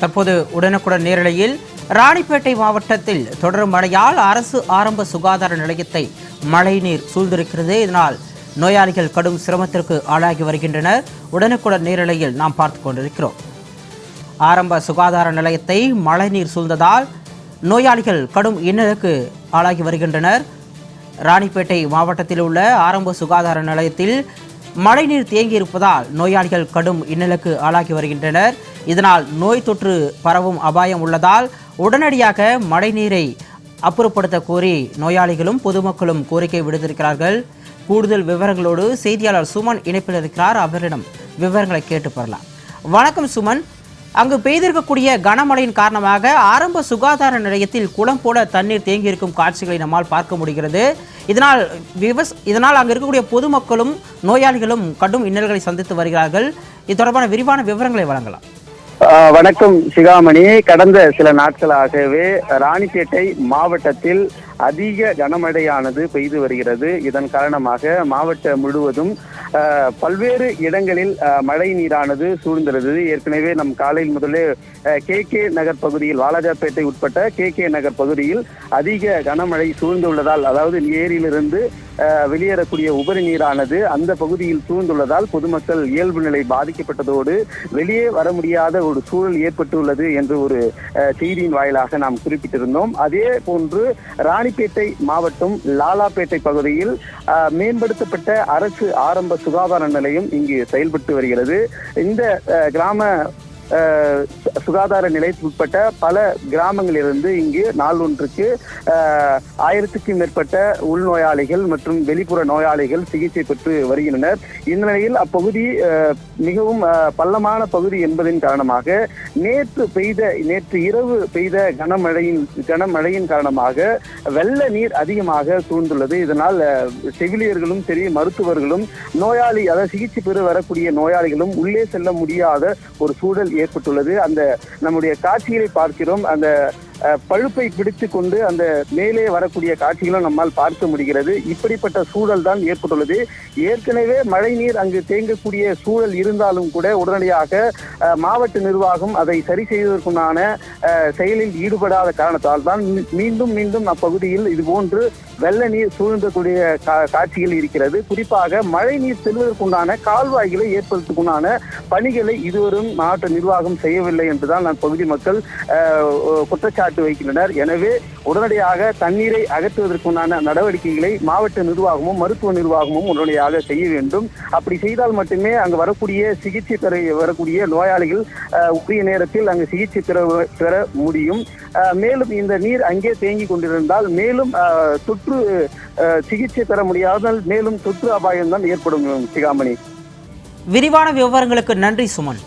தற்போது உடனுக்குடன் நேரலையில் ராணிப்பேட்டை மாவட்டத்தில் தொடரும் மழையால் அரசு ஆரம்ப சுகாதார நிலையத்தை மழைநீர் சூழ்ந்திருக்கிறது. இதனால் நோயாளிகள் கடும் சிரமத்திற்கு ஆளாகி வருகின்றனர். உடனுக்குடன் நேரலையில் நாம் பார்த்து கொண்டிருக்கிறோம். ஆரம்ப சுகாதார நிலையத்தை மழைநீர் சூழ்ந்ததால் நோயாளிகள் கடும் இன்னலுக்கு ஆளாகி வருகின்றனர். ராணிப்பேட்டை மாவட்டத்தில் உள்ள ஆரம்ப சுகாதார நிலையத்தில் மழைநீர் தேங்கியிருப்பதால் நோயாளிகள் கடும் இன்னலுக்கு ஆளாகி வருகின்றனர். இதனால் நோய் தொற்று பரவும் அபாயம் உள்ளதால் உடனடியாக மழைநீரை அப்புறப்படுத்த கோரி நோயாளிகளும் பொதுமக்களும் கோரிக்கை விடுத்திருக்கிறார்கள். கூடுதல் விவரங்களோடு செய்தியாளர் சுமன் இணைப்பில் இருக்கிறார். அவரிடம் விவரங்களை கேட்டு பெறலாம். வணக்கம் சுமன். அங்கு பெய்திருக்கக்கூடிய கனமழையின் காரணமாக ஆரம்ப சுகாதார நிலையத்தில் குளம் போல தண்ணீர் தேங்கியிருக்கும் காட்சிகளை நம்மால் பார்க்க முடிகிறது. இதனால் விவஸ் இதனால் அங்கு இருக்கக்கூடிய பொதுமக்களும் நோயாளிகளும் கடும் இன்னல்களை சந்தித்து வருகிறார்கள். இது தொடர்பான விரிவான விவரங்களை வழங்கலாம். ஆஹ் வணக்கம் சிகாமணி. கடந்த சில நாட்களாகவே ராணிப்பேட்டை மாவட்டத்தில் அதிக கனமழையானது பெய்து வருகிறது. இதன் காரணமாக மாவட்டம் முழுவதும் பல்வேறு இடங்களில் மழை நீரானது சூழ்ந்திருந்தது. ஏற்கனவே நம் காலையில் முதலே கே கே நகர் பகுதியில் வாலாஜாப்பேட்டை உட்பட்ட கே கே நகர் பகுதியில் அதிக கனமழை சூழ்ந்துள்ளதால் அதாவது ஏரியிலிருந்து ஆஹ் வெளியேறக்கூடிய உபரி நீரானது அந்த பகுதியில் சூழ்ந்துள்ளதால் பொதுமக்கள் இயல்பு நிலை பாதிக்கப்பட்டதோடு வெளியே வர முடியாத ஒரு சூழல் ஏற்பட்டுள்ளது என்று ஒரு செய்தியின் வாயிலாக நாம் குறிப்பிட்டிருந்தோம். அதே போன்று ராணி ராணிப்பேட்டை மாவட்டம் லாலாப்பேட்டை பகுதியில் மேம்படுத்தப்பட்ட அரசு ஆரம்ப சுகாதார நிலையம் இங்கு செயல்பட்டு வருகிறது. இந்த கிராம சுகாதார நிலையத்துக்குட்பட்ட பல கிராமங்களிலிருந்து இங்கு நாள் ஒன்றுக்கு ஆயிரத்துக்கும் மேற்பட்ட உள்நோயாளிகள் மற்றும் வெளிப்புற நோயாளிகள் சிகிச்சை பெற்று வருகின்றனர். இந்த நிலையில் அப்பகுதி மிகவும் பள்ளமான பகுதி என்பதன் காரணமாக நேற்று பெய்த நேற்று இரவு பெய்த கனமழையின் கனமழையின் காரணமாக வெள்ள நீர் அதிகமாக சூழ்ந்துள்ளது. இதனால் செவிலியர்களும் சரி மருத்துவர்களும் நோயாளி அதாவது சிகிச்சை பெற வரக்கூடிய நோயாளிகளும் உள்ளே செல்ல முடியாத ஒரு சூழல் ஏற்பட்டுள்ளது. அந்த நம்முடைய காட்சிகளை பார்க்கிறோம். அந்த பழுப்பை பிடித்து கொண்டு அந்த மேலே வரக்கூடிய காட்சிகளும் நம்மால் பார்க்க முடிகிறது. இப்படிப்பட்ட சூழல் தான் ஏற்பட்டுள்ளது. ஏற்கனவே மழை நீர் அங்கு தேங்கக்கூடிய சூழல் இருந்தாலும் கூட உடனடியாக மாவட்ட நிர்வாகம் அதை சரி செய்வதற்குண்டான செயலில் ஈடுபடாத காரணத்தால் தான் மீண்டும் மீண்டும் அப்பகுதியில் இதுபோன்று வெள்ள நீர் சூழ்ந்தக்கூடிய கா- காட்சிகள் இருக்கிறது. குறிப்பாக மழை நீர் செல்வதற்குண்டான கால்வாய்களை ஏற்படுத்துக்குண்டான பணிகளை இதுவரும் மாவட்ட நிர்வாகம் செய்யவில்லை என்றுதான் நான் பகுதி மக்கள் குற்றச்சாட்டு வைக்கின்றனர். எனவே உடனடியாக தண்ணீரை அகற்றுவதற்குண்டான நடவடிக்கைகளை மாவட்ட நிர்வாகமும் மருத்துவ நிர்வாகமும் உடனடியாக செய்ய வேண்டும். அப்படி செய்தால் மட்டுமே அங்கு வரக்கூடிய சிகிச்சை பெற வரக்கூடிய நோயாளிகள் அஹ், உரிய நேரத்தில் அங்கு சிகிச்சை பெற பெற முடியும். மேலும் இந்த நீர் அங்கே தேங்கி கொண்டிருந்தால் மேலும் தொற்று சிகிச்சை பெற முடியாததால் மேலும் தொற்று அபாயம்தான் ஏற்படும் சிகாமணி. விரிவான விவரங்களுக்கு நன்றி சுமன்.